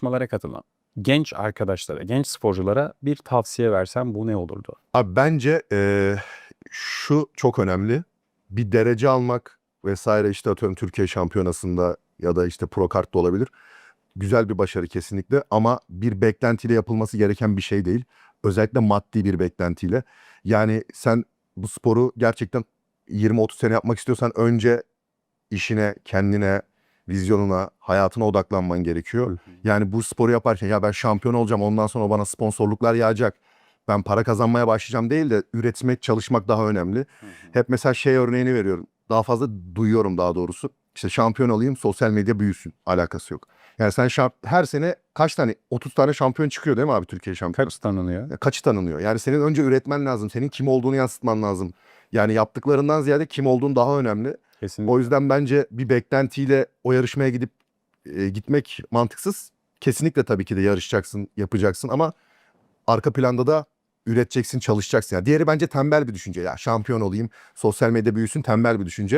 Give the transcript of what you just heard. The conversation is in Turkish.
yarışmalara katılan genç arkadaşlara, genç sporculara bir tavsiye versen bu ne olurdu? Abi bence eee, şu çok önemli. Bir derece almak vesaire işte atıyorum Türkiye şampiyonasında ya da işte pro kart da olabilir. Güzel bir başarı kesinlikle ama bir beklentiyle yapılması gereken bir şey değil. Özellikle maddi bir beklentiyle. Yani sen bu sporu gerçekten 20-30 sene yapmak istiyorsan önce işine, kendine, vizyonuna, hayatına odaklanman gerekiyor. Yani bu sporu yaparken ya ben şampiyon olacağım ondan sonra bana sponsorluklar yağacak. Ben para kazanmaya başlayacağım değil de üretmek, çalışmak daha önemli. Hep mesela şey örneğini veriyorum. Daha fazla duyuyorum daha doğrusu. İşte şampiyon olayım, sosyal medya büyüsün. Alakası yok. Yani sen şamp- her sene kaç tane, 30 tane şampiyon çıkıyor değil mi abi Türkiye şampiyonu? Kaç tanınıyor? Ya Kaçı tanınıyor? Yani senin önce üretmen lazım. Senin kim olduğunu yansıtman lazım. Yani yaptıklarından ziyade kim olduğun daha önemli. Kesinlikle. O yüzden bence bir beklentiyle o yarışmaya gidip e, gitmek mantıksız. Kesinlikle tabii ki de yarışacaksın, yapacaksın ama arka planda da üreteceksin, çalışacaksın. Yani diğeri bence tembel bir düşünce. Ya şampiyon olayım, sosyal medya büyüsün tembel bir düşünce.